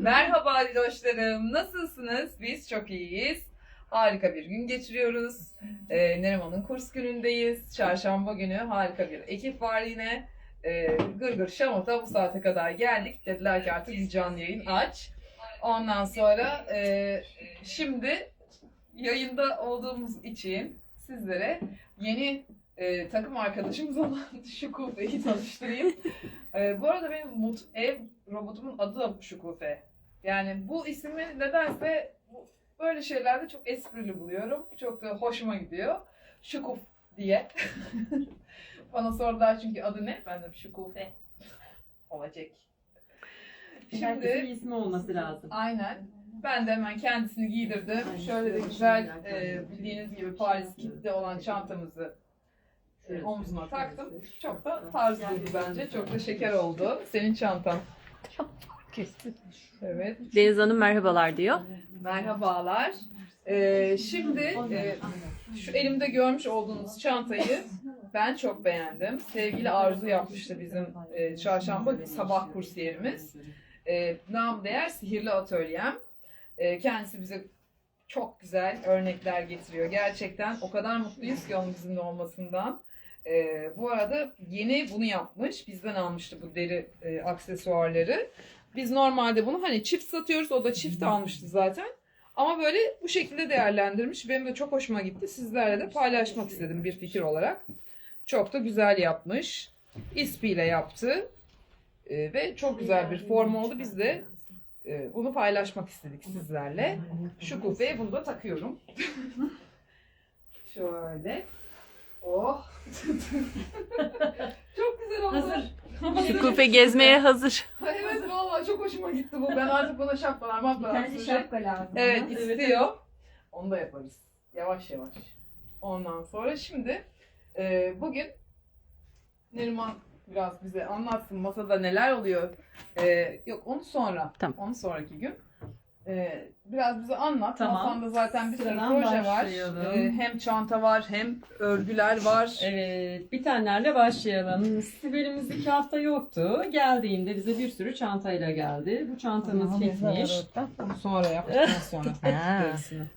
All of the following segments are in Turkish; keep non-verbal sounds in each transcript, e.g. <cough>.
Merhaba Diloşlarım. Nasılsınız? Biz çok iyiyiz. Harika bir gün geçiriyoruz. Ee, Neriman'ın kurs günündeyiz. Çarşamba günü harika bir ekip var yine. Ee, gır gır şamata bu saate kadar geldik. Dediler ki artık bir canlı yayın aç. Ondan sonra e, şimdi yayında olduğumuz için sizlere yeni e, takım arkadaşımız olan <laughs> Şukube'yi tanıştırayım. E, bu arada benim mut, ev robotumun adı da Şukufe. Yani bu ismi nedense bu- böyle şeylerde çok esprili buluyorum. Çok da hoşuma gidiyor. Şukuf diye. <laughs> Bana sordular çünkü adı ne? Ben de Şukufe. Olacak. Herkesin Şimdi ismi olması lazım. aynen. Ben de hemen kendisini giydirdim. Şöyle de güzel e, bildiğiniz gibi Paris kitli olan çantamızı e, omzuna taktım. Çok da tarzlıydı bence. Çok da şeker oldu. Senin çantan. Evet. Deniz Hanım merhabalar diyor. Merhabalar. Ee, şimdi e, şu elimde görmüş olduğunuz çantayı ben çok beğendim. Sevgili Arzu yapmıştı bizim e, çarşamba sabah kursiyerimiz. E, nam değer Sihirli Atölyem. E, kendisi bize çok güzel örnekler getiriyor. Gerçekten o kadar mutluyuz ki onun bizimle olmasından. E, bu arada yeni bunu yapmış. Bizden almıştı bu deri e, aksesuarları. Biz normalde bunu hani çift satıyoruz. O da çift almıştı zaten. Ama böyle bu şekilde değerlendirmiş. Benim de çok hoşuma gitti. Sizlerle de paylaşmak istedim bir fikir olarak. Çok da güzel yapmış. İspiyle yaptı. Ee, ve çok güzel bir form oldu. Biz de e, bunu paylaşmak istedik sizlerle. Şu kufeye bunu da takıyorum. <laughs> Şöyle. Oh. <laughs> çok güzel oldu. Hazır. Şükufe gezmeye hazır. Evet vallahi çok hoşuma gitti bu. Ben artık buna şapkalar Bir tane süreceğim. şapka lazım. Evet Evet, istiyor. Onu da yaparız. Yavaş yavaş. Ondan sonra şimdi e, bugün Neriman biraz bize anlatsın masada neler oluyor. E, yok onu sonra. Tamam. Onu sonraki gün. E, biraz bize anlat. Tamam. Masanda zaten bir sürü proje var. başlayalım. E, hem çanta var hem örgüler var. Evet, bir tanelerle başlayalım. Sibel'imiz iki hafta yoktu. Geldiğinde bize bir sürü çantayla geldi. Bu çantamız bitmiş. Sonra yaptıktan <laughs> sonra.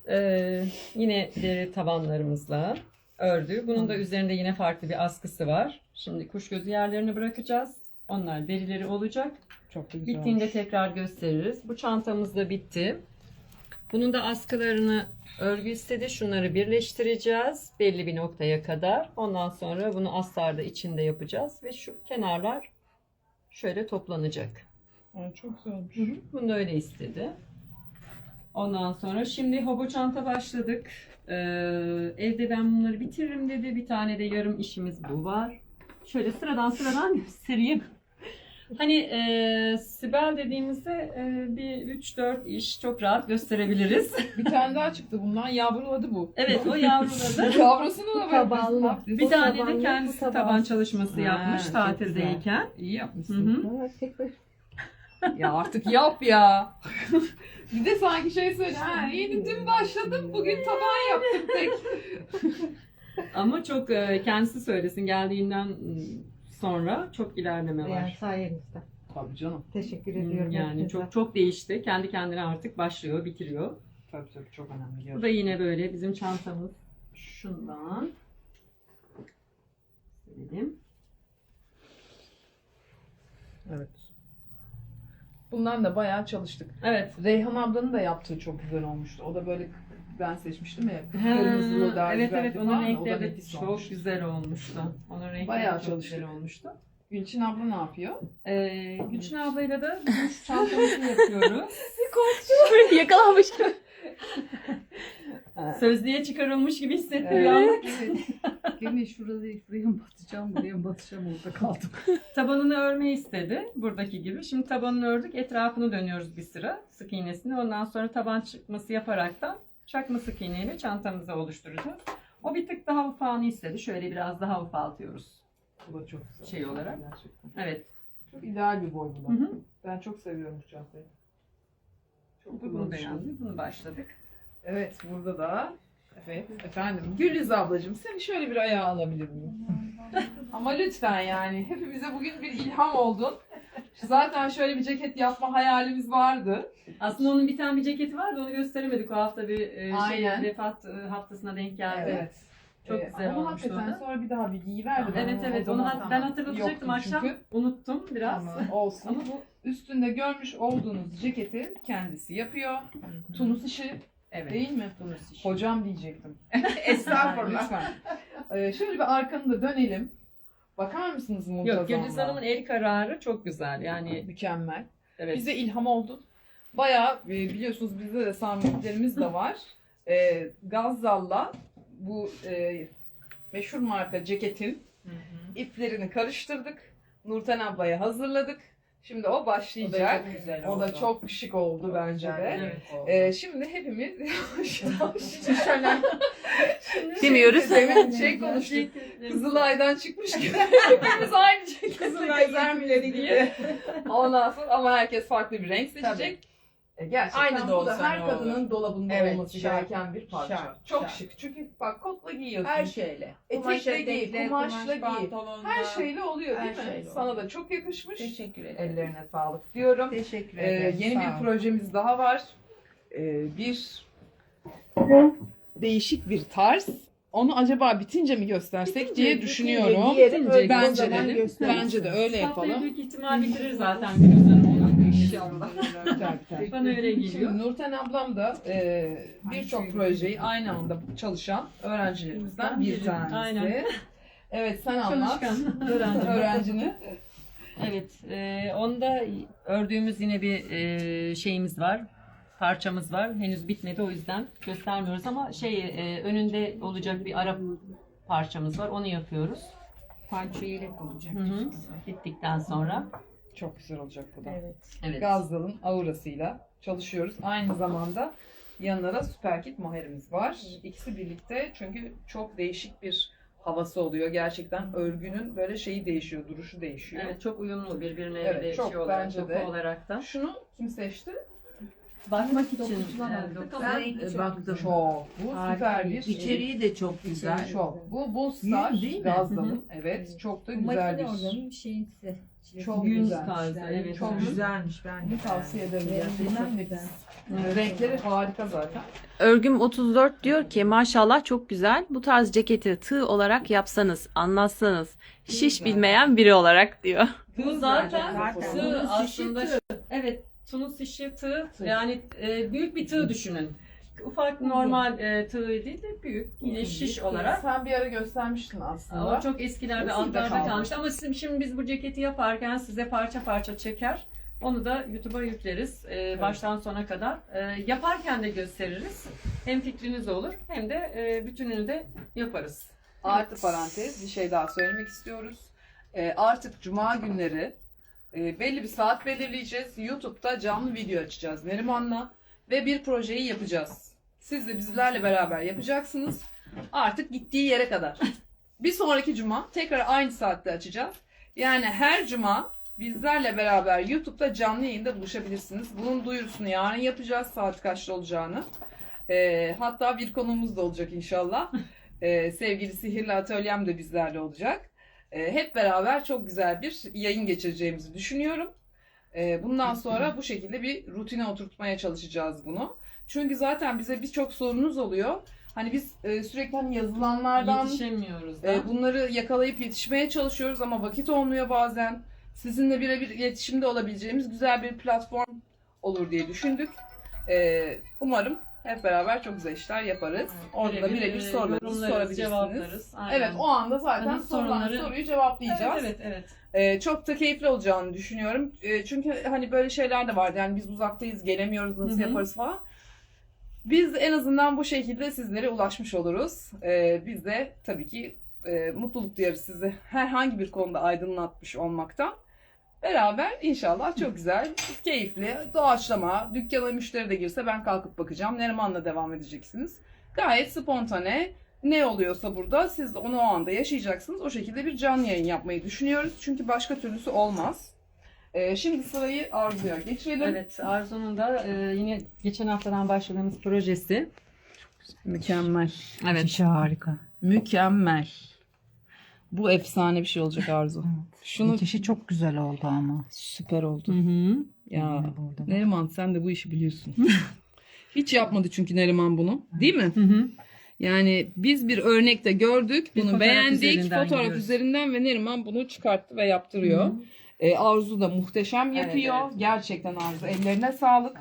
Ee, yine deri tabanlarımızla ördü. Bunun da üzerinde yine farklı bir askısı var. Şimdi kuş gözü yerlerini bırakacağız. Onlar derileri olacak. Çok güzel Bittiğinde olmuş. tekrar gösteririz. Bu çantamız da bitti. Bunun da askılarını örgü istedi. Şunları birleştireceğiz belli bir noktaya kadar. Ondan sonra bunu astarda içinde yapacağız ve şu kenarlar şöyle toplanacak. Ay, çok güzel olmuş. Bunu da öyle istedi. Ondan sonra şimdi hobo çanta başladık. Ee, evde ben bunları bitiririm dedi. Bir tane de yarım işimiz bu var. Şöyle sıradan sıradan <laughs> göstereyim. Hani e, Sibel dediğimizde e, bir 3-4 iş çok rahat gösterebiliriz. Bir tane daha çıktı bundan. Yavruladı bu. Evet o yavruladı. <laughs> Yavrusunu da böyle Tabanlı. Bir tane de kendisi taban. taban çalışması Ha, yapmış çok tatildeyken. İyi Hı yapmışsın. hı. <laughs> Ya artık yap ya. <laughs> bir de sanki şey söyle. Ha, yeni dün başladım. Bugün taban yaptım tek. Ama çok e, kendisi söylesin geldiğinden sonra çok ilerleme var. Yani sayenizde. Tabii canım. Teşekkür Hmm, ediyorum. Yani hepinize. çok çok değişti. Kendi kendine artık başlıyor, bitiriyor. Tabii tabii çok önemli. Bu da yine böyle bizim çantamız şundan. Söyledim. Evet. Bundan da bayağı çalıştık. Evet. Reyhan ablanın da yaptığı çok güzel olmuştu. O da böyle ben seçmiştim ya. Kırmızılı, evet lacivert evet onun renkleri de çok olmuş. güzel olmuştu. Onun renkleri Bayağı çok çalıştık. güzel olmuştu. Gülçin abla ne yapıyor? Ee, Gülçin ablayla da şu çantamızı <laughs> yapıyoruz. Yakalanmış. <laughs> Sözlüğe çıkarılmış gibi hissettim Evet. Gene şurada şuraya mı batacağım, buraya mı batacağım orada kaldım. Tabanını örme istedi. Buradaki gibi. Şimdi tabanını ördük. Etrafını dönüyoruz bir sıra. Sık iğnesini. Ondan sonra taban çıkması yaparaktan çakma sık iğneyle çantamızı oluşturacağız. O bir tık daha ufağını istedi. Şöyle biraz daha ufaltıyoruz. Bu da çok güzel. Şey olarak. Gerçekten. Evet. Çok ideal bir boy bu da. Hı hı. Ben çok seviyorum bu çantayı. Çok Bu bunu beğendim. Bunu başladık. Evet burada da evet efendim Güliz ablacığım seni şöyle bir ayağa alabilir miyim? <laughs> Ama lütfen yani hepimize bugün bir ilham oldun. Zaten şöyle bir ceket yapma hayalimiz vardı. Aslında onun bir tane bir ceketi vardı onu gösteremedik. O hafta bir e, şey Aynen. vefat e, haftasına denk geldi. Çok Ee, güzel ama olmuştu o hakikaten da. sonra bir daha bir giyiverdi. Ben Evet evet o onu hat- ben tamam. hatırlatacaktım akşam. Unuttum biraz. Ama olsun. Ama bu Üstünde görmüş olduğunuz ceketi kendisi yapıyor. Tunus işi evet. değil mi? Tunus işi. Hocam diyecektim. <laughs> Estağfurullah. Lütfen. Ee, şöyle bir arkanı da dönelim. Bakar mısınız Yok muntazamlığa? Gülüz Hanım'ın el kararı çok güzel. Yani <laughs> Mükemmel. evet. Bize ilham oldu. Bayağı e, biliyorsunuz bizde de samimiyetlerimiz de var. <laughs> E, Gazzal'la bu e, meşhur marka ceketin iplerini karıştırdık. Nurten ablaya hazırladık. Şimdi o başlayacak. O da çok şık oldu bence de. Evet. E, şimdi hepimiz <laughs> Demiyoruz. Demin şey konuştuk. Kızılay'dan çıkmış gibi. <laughs> Hepimiz aynı şekilde Kızılay gezermileri gibi. Ondan sonra ama herkes farklı bir renk seçecek. E, gerçekten Aynı da bu olsa her ne olur? kadının dolabında Evet, olması şart, gereken bir parça. şart, Çok şart. şık. Çünkü bak kotla giyiyorsun. Her şeyle. Etekle giy, etekle, kumaşla kumaş giy. pantolonla. Her şeyle oluyor değil Her mi? şeyle Sana oluyor. da çok yakışmış. Teşekkür ederim. Ellerine sağlık diyorum. Teşekkür Ee, ederim. yeni Sağ bir projemiz daha var. Ee, bir değişik bir tarz. Onu acaba bitince mi göstersek Bitince, diye bitince düşünüyorum. Öyle Bence de. Bence de öyle yapalım. büyük ihtimal bitirir zaten. İnşallah. <laughs> Bana öyle geliyor. Şimdi Nurten ablam da e, birçok projeyi aynı anda çalışan öğrencilerimizden bir tanesi. Aynen. Evet sen anlat. Çalışkan öğrenci. Öğrencini. Evet, e, onda ördüğümüz yine bir e, şeyimiz var, parçamız var. Henüz bitmedi o yüzden göstermiyoruz ama şey e, önünde olacak bir Arap parçamız var. Onu yapıyoruz. Panço yelek olacak. Hı hı. Bittikten sonra. Çok güzel olacak bu da. Evet. Evet. Gazdal'ın aurasıyla çalışıyoruz. Aynı zamanda yanına da Süperkit moherimiz var. İkisi birlikte çünkü çok değişik bir havası oluyor. Gerçekten örgünün böyle şeyi değişiyor, duruşu değişiyor. Evet, çok uyumlu birbirine Evet, de çok şey olarak, bence de. olarak da. Şunu kim seçti? Bakmak için. Ben e, çok baktım. Çok. Bu süper bir İçeriği de çok güzel. Çok. Bu Bull Star değil mi? Gazdal'ın. Evet. Çok da güzel bir. bir şeysi. Çok güzel. tarzı, evet. Çok güzelmiş ben. Bunu tavsiye ederim. Gerçekten nefis. Renkleri harika zaten. Örgüm 34 diyor ki maşallah çok güzel. Bu tarz ceketi tığ olarak yapsanız, anlatsanız. Şiş Güzel. bilmeyen biri olarak diyor. Bu zaten Zaten. tığ aslında. Evet, Tunus işi tığ. Yani e, büyük bir tığ düşünün. Ufak normal e, tığ değil de büyük yine şiş olarak. Sen bir ara göstermiştin aslında. Ama çok eskilerde Eskide altlarda kaldı. kalmıştı ama şimdi, şimdi biz bu ceketi yaparken size parça parça çeker. Onu da YouTube'a yükleriz e, baştan sona kadar. E, yaparken de gösteririz. Hem fikriniz olur hem de e, bütününü de yaparız. Artı parantez bir şey daha söylemek istiyoruz. Ee, artık cuma günleri e, belli bir saat belirleyeceğiz. YouTube'da canlı video açacağız Neriman'la ve bir projeyi yapacağız. Siz de bizlerle beraber yapacaksınız. Artık gittiği yere kadar. Bir sonraki cuma tekrar aynı saatte açacağız. Yani her cuma bizlerle beraber YouTube'da canlı yayında buluşabilirsiniz. Bunun duyurusunu yarın yapacağız saat kaçta olacağını. Ee, hatta bir konuğumuz da olacak inşallah. Ee, sevgili Sihirli Atölyem de bizlerle olacak. Ee, hep beraber çok güzel bir yayın geçireceğimizi düşünüyorum. Ee, bundan sonra bu şekilde bir rutine oturtmaya çalışacağız bunu. Çünkü zaten bize birçok sorunuz oluyor. Hani biz e, sürekli hani yazılanlardan Yetişemiyoruz da. e, bunları yakalayıp yetişmeye çalışıyoruz ama vakit olmuyor bazen. Sizinle birebir iletişimde olabileceğimiz güzel bir platform olur diye düşündük. E, umarım hep beraber çok güzel işler yaparız. Orada da birebir e, sorularınızı sorabilirsiniz. Evet o anda zaten hı, sorulan sorunları- soruyu Evet, cevaplayacağız. evet, evet. Ee, çok da keyifli olacağını düşünüyorum. Ee, çünkü hani böyle şeyler de vardı. Yani biz uzaktayız, gelemiyoruz, nasıl Hı hı. yaparız falan. Biz en azından bu şekilde sizlere ulaşmış oluruz. Ee, biz de tabii ki e, mutluluk duyarız sizi herhangi bir konuda aydınlatmış olmaktan. Beraber inşallah çok güzel, keyifli, doğaçlama, dükkana müşteri de girse ben kalkıp bakacağım. Neriman'la devam edeceksiniz. Gayet spontane, ne oluyorsa burada siz de onu o anda yaşayacaksınız. O şekilde bir canlı yayın yapmayı düşünüyoruz. Çünkü başka türlüsü olmaz. Ee, şimdi sırayı Arzu'ya geçirelim. Evet, Arzu'nun da e, yine geçen haftadan başladığımız projesi. Mükemmel. Evet. İşi harika. Mükemmel. Bu efsane bir şey olacak Arzu. Şunu Müthişi çok güzel oldu ama. süper oldu. Hı hı. Ya burada. Neriman sen de bu işi biliyorsun. <laughs> Hiç yapmadı çünkü Neriman bunu. Değil mi? Hı hı. Yani biz bir örnekte gördük, Bir bunu fotoğraf beğendik. üzerinden Fotoğraf üzerinden ve Neriman bunu çıkarttı ve yaptırıyor. E, Arzu da muhteşem Evet, yapıyor. evet. Gerçekten Arzu. Ellerine sağlık.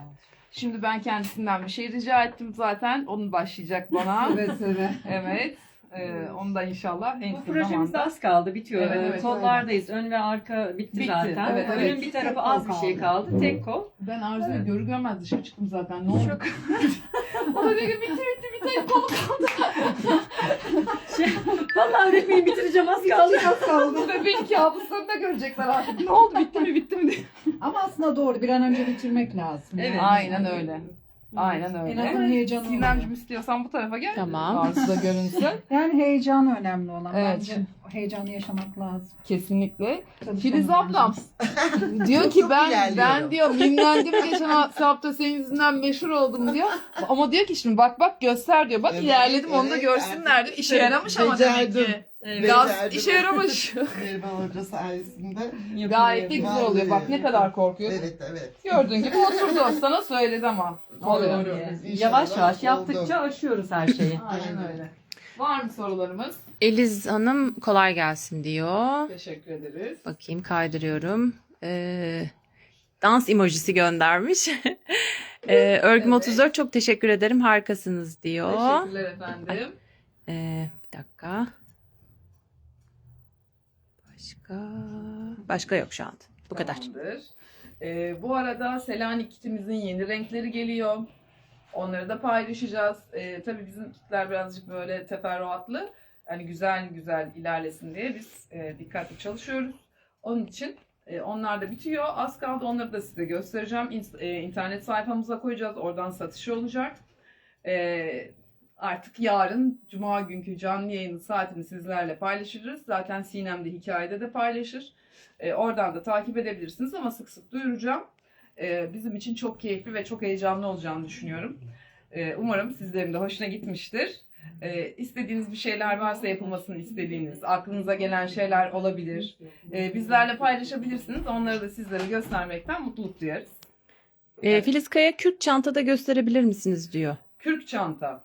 Şimdi ben kendisinden bir şey rica ettim zaten. Onun başlayacak bana. <laughs> Seve seve. evet. E, onu da inşallah en Bu kısa projemiz zamanda. az kaldı. Bitiyor. Evet, Ee, evet, Kollardayız. Ön ve arka bitti, Bitti, zaten. evet, Önün evet. bir tarafı Tek kol az bir şey kaldı. Tek kol. Ben Arzu'yu görür görmez dışarı çıktım zaten. Ne oldu? o da dedi bitti bitti bir tek kolu <laughs> Şey, vallahi öğretmeyi bitireceğim az kaldı. kaldı. Ve belki kabuslarını da görecekler artık. Ne oldu bitti mi bitti mi diye. Ama aslında doğru. Bir an önce bitirmek lazım. Evet. Aynen öyle. Aynen En öyle. azından heyecanı Sinemciğim istiyorsan bu tarafa gel. Tamam. Arzu da görünsün. <laughs> Yani heyecan önemli olan. Evet. Bence heyecanı yaşamak lazım. Kesinlikle. Filiz ablam <laughs> diyor ki ben ben diyor minlendim geçen hafta senin yüzünden meşhur oldum diyor. Ama diyor ki şimdi bak bak göster diyor. Bak Evet, ilerledim onu da evet, görsünler diyor. İşe yaramış ama demek ki. Evet. Gaz işe yaramış. <laughs> Neriman Hoca sayesinde. Gayet de güzel oluyor. Bak ne kadar korkuyordun. Evet evet. Gördüğün gibi oturdu. Sana söyledi ama. Oluyor. İnşallah Yavaş yavaş oldu. yaptıkça aşıyoruz her şeyi. Aynen öyle. Var mı sorularımız? Eliz Hanım kolay gelsin diyor. Teşekkür ederiz. Bakayım kaydırıyorum. Ee, dans emojisi göndermiş. <laughs> ee, Örgüm Evet. 34 çok teşekkür ederim. Harikasınız diyor. Teşekkürler efendim. Ee, bir dakika. Başka başka yok şu anda. Bu kadar. Ee, bu arada Selanik kitimizin yeni renkleri geliyor. Onları da paylaşacağız. Ee, tabii bizim kitler birazcık böyle teferruatlı. Yani güzel güzel ilerlesin diye biz e, dikkatli çalışıyoruz. Onun için e, onlar da bitiyor. Az kaldı onları da size göstereceğim. İns- e, internet sayfamıza koyacağız. Oradan satışı olacak. E, artık yarın Cuma günkü canlı yayının saatini sizlerle paylaşırız. Zaten Sinem de hikayede de paylaşır. E, oradan da takip edebilirsiniz ama sık sık duyuracağım. E, bizim için çok keyifli ve çok heyecanlı olacağını düşünüyorum. E, umarım sizlerin de hoşuna gitmiştir. E, istediğiniz bir şeyler varsa yapılmasını istediğiniz, aklınıza gelen şeyler olabilir. E, bizlerle paylaşabilirsiniz. Onları da sizlere göstermekten mutluluk duyarız. Ee, Filiz Kaya Kürt çantada gösterebilir misiniz diyor. Kürk çanta.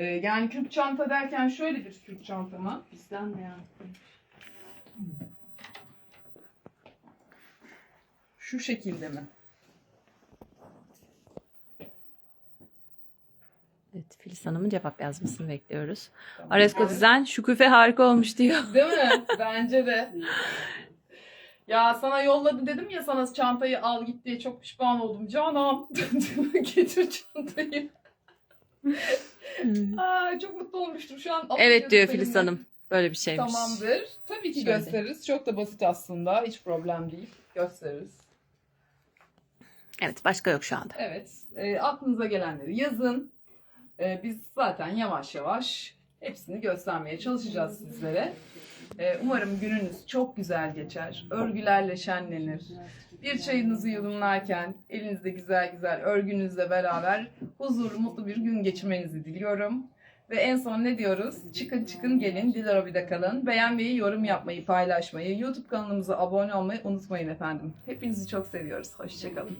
E, yani kürk çanta derken şöyle bir kürk çantama. Bizden de ya. Şu şekilde mi? Evet, Filiz Hanım'ın cevap yazmasını bekliyoruz. Tamam. Aresko Dizen şükufe harika olmuş diyor. Değil mi? Bence de. Ya sana yolladım dedim ya sana çantayı al git diye çok pişman oldum. Canım <laughs> getir çantayı. Aa, çok mutlu olmuştum şu an. Evet diyor Filiz? Hanım. Böyle bir şeymiş. Tamamdır. Tabii ki Şöyle. gösteririz. Çok da basit aslında. Hiç problem değil. Gösteririz. Evet başka yok şu anda. Evet. E, aklınıza gelenleri yazın. E, biz zaten yavaş yavaş hepsini göstermeye çalışacağız sizlere. E, umarım gününüz çok güzel geçer. Örgülerle şenlenir. Bir çayınızı yudumlarken elinizde güzel güzel örgünüzle beraber huzurlu mutlu bir gün geçirmenizi diliyorum. Ve en son ne diyoruz? Çıkın çıkın gelin Dilarobide kalın. Beğenmeyi, yorum yapmayı, paylaşmayı, YouTube kanalımıza abone olmayı unutmayın efendim. Hepinizi çok seviyoruz. Hoşçakalın.